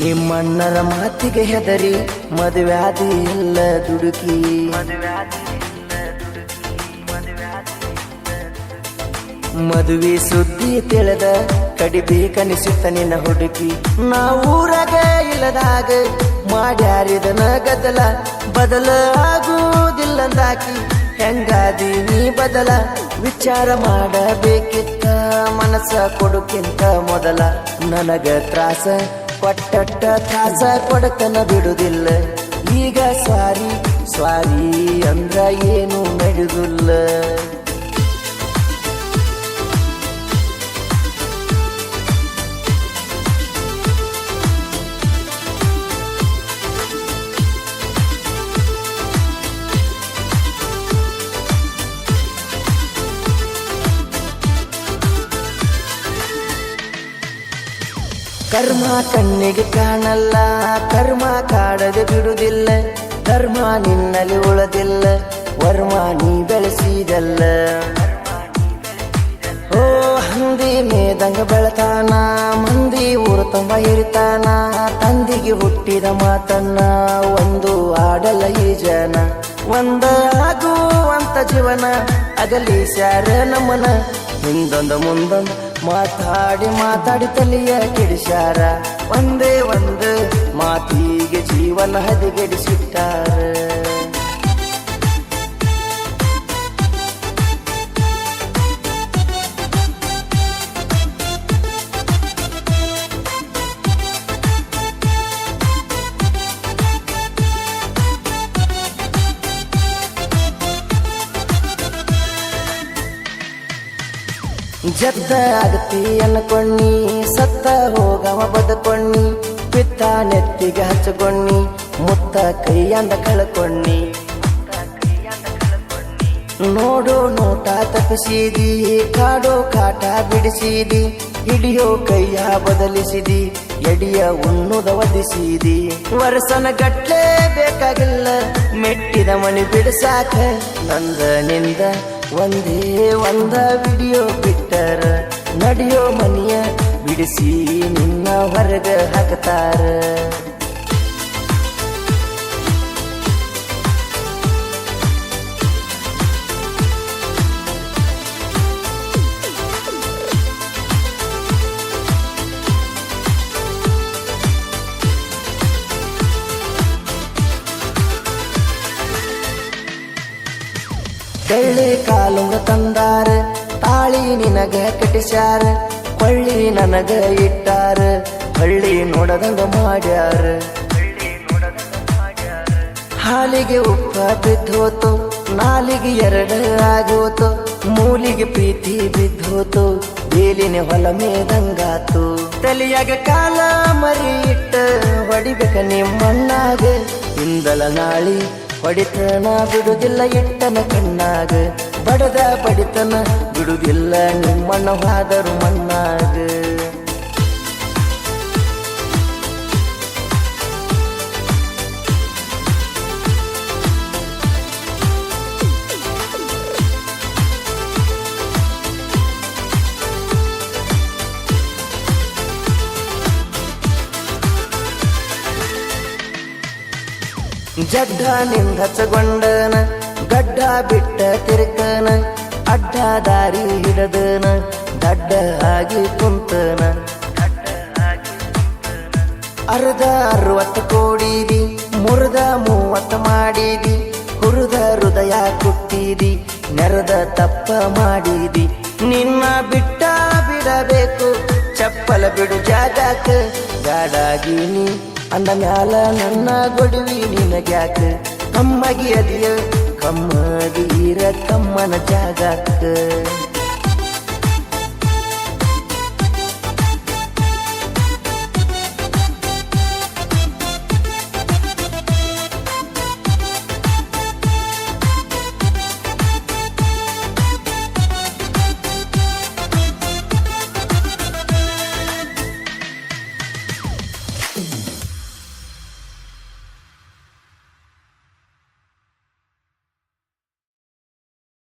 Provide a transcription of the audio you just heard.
ನಿಮ್ಮಣ್ಣರ ಮಾತಿಗೆ ಹೆದರಿ ಮದುವ್ಯಾದಿ ಇಲ್ಲ ದುಡುಕಿ. ಮದುವೆ ಸುದ್ದಿ ತಿಳಿದ ಕಡಿಬೇಕನಿಸುತ್ತ ನಿನ್ನ ಹುಡುಕಿ. ನಾವೂರಾಗ ಇಲ್ಲದಾಗ ಮಾಡ್ಯಾರಿದನ ಗದಲ ಬದಲ ಆಗುವುದಿಲ್ಲಂದಾಕಿ ಹೆಂಗಾದಿ ನೀ ಬದಲ, ವಿಚಾರ ಮಾಡಬೇಕಿತ್ತ, ಮನಸ್ಸ ಕೊಡುಕ್ಕಿಂತ ಮೊದಲ. ನನಗ ತ್ರಾಸ ಕೊಟ್ಟಟ್ಟ ತಾಸ ಕೊಡತನ ಬಿಡುದಿಲ್ಲ. ಈಗ ಸಾರಿ ಸ್ವಾರಿ ಅಂದ್ರ ಏನು ನಡೆದಿಲ್ಲ ಕರ್ಮ ಕಣ್ಣಿಗೆ ಕಾಣಲ್ಲ, ಕರ್ಮ ಕಾಡದೆ ಬಿಡುವುದಿಲ್ಲ ಧರ್ಮ ನಿನ್ನಲ್ಲಿ ಉಳದಿಲ್ಲ, ವರ್ಮ ನೀ ಬೆಳೆಸಿದಲ್ಲ. ಓ, ಹಂದಿ ಮೇದಂಗ ಬೆಳತಾನ, ಮಂದಿ ಊರು ತುಂಬ ಇರ್ತಾನ ತಂದಿಗೆ ಹುಟ್ಟಿದ ಮಾತನ್ನ ಒಂದು ಆಡಲ್ಲ ಈ ಜನ. ಒಂದ ಜೀವನ, ಅಗಲಿ ಸ್ಯಾರ ನಮ್ಮನ, ಹಿಂದೊಂದು ಮುಂದೊಂದು ಮಾತಾಡಿ ಮಾತಾಡಿ ತಲೆಯ ಕೆಡಿಸ್ಯಾರ. ಒಂದೇ ಒಂದು ಮಾತಿಗೆ ಜೀವನ ಹದಿಗೆಡಿಸಿಟ್ಟಾರ. ಜದ್ದ ಆಗತಿ ಅನ್ಕೊಂಡಿ, ಸತ್ತ ಹೋಗವ ಬದುಕೊಂಡಿ, ಪಿತ್ತ ನೆತ್ತಿಗೆ ಹಚ್ಚಕೊಂಡಿ ಮುತ್ತ ಕೈಯಂದ ಕಳ್ಕೊಂಡಿ. ನೋಡು ನೋಟ ತಪ್ಪಿಸಿದಿ, ಕಾಡೋ ಕಾಟ ಬಿಡಿಸಿದಿ, ಹಿಡಿಯೋ ಕೈಯ ಬದಲಿಸಿದಿ, ಎಡಿಯ ಉಣ್ಣುದ ಒದಿಸಿದಿ ವರ್ಷನ ಗಟ್ಲೆ ಬೇಕಾಗಿಲ್ಲ, ಮೆಟ್ಟಿದ ಮಣಿ ಬಿಡಿಸಾಕ ನಂದ ನಿಂದ ಒಂದೇ ಒಂದ ವಿಡಿಯೋ ಬಿಟ್ಟರ ನಡೆಯೋ ಮನಿಯ ಬಿಡಿಸಿ ನಿನ್ನ ಹೊರಗ ಹಾಕ್ತಾರ ಬೆಳ್ಳಿ ಕಾಲುಂಗ ತಂದಾರ ತಾಳಿ ನಿನಗ ಕಟ್ಟಿಸ್ಯಾರ, ಹಳ್ಳಿ ನನಗ ಇಟ್ಟಾರ, ಹಳ್ಳಿ ನೋಡದಂಗ ಮಾಡ್ಯಾರ. ಹಾಲಿಗೆ ಉಪ್ಪ ಬಿದ್ದೋತು, ನಾಲಿಗೆ ಎರಡು ಆಗೋತು, ಮೂಲಿಗೆ ಪ್ರೀತಿ ಬಿದ್ದೋತು, ಬೇಲಿನ ಹೊಲ ಮೇದಂಗಾತು. ತಲೆಯಾಗ ಕಾಲ ಮರಿ ಇಟ್ಟ ಹೊಡಿಬೇಕ ನಿಮ್ಮಣ್ಣಾಗ. ಇಂದಲ ನಾಳಿ ಹೊಡಿತನ, ಬಿಡುದಿಲ್ಲ ಇಟ್ಟನ ಕಣ್ಣಾಗ. ಬಡದ ಬಡಿತನ ಬಿಡುವುದಿಲ್ಲ ನಿಮ್ಮಣ್ಣ ಹಾದರು ಮಣ್ಣಾಗ. ಜಡ್ಡ ನಿಂದ ಹಚ್ಚಗೊಂಡನ ಗಡ್ಡ ಬಿಟ್ಟ ತಿರ್ಕನ ಅಡ್ಡ ದಾರಿ ಹಿಡದನ, ದಡ್ಡ ಆಗಿ ಕುಂತನ. ಅರ್ಧ ಅರವತ್ತು ಕೋಡಿದಿ, ಮುರಿದ ಮೂವತ್ತು ಮಾಡಿದಿ, ಹುರಿದ ಹೃದಯ ಕುಟ್ಟಿದಿ, ನೆರೆದ ತಪ್ಪ ಮಾಡಿದಿ. ನಿನ್ನ ಬಿಟ್ಟ ಬಿಡಬೇಕು, ಚಪ್ಪಲ ಬಿಡು ಜಾಗಕ್ಕ. ಗಾಡಾಗಿನಿ ಅಂದ ಮ್ಯಾಲ ನನ್ನ ಗೊಡುವಿ ನಿನಗ್ಯಾಕ. ಅಮ್ಮಗಿ ಅದಿಯ ಕಮ್ಮದೀರ ಕಮ್ಮನ ಜಾಗಕ್ಕ.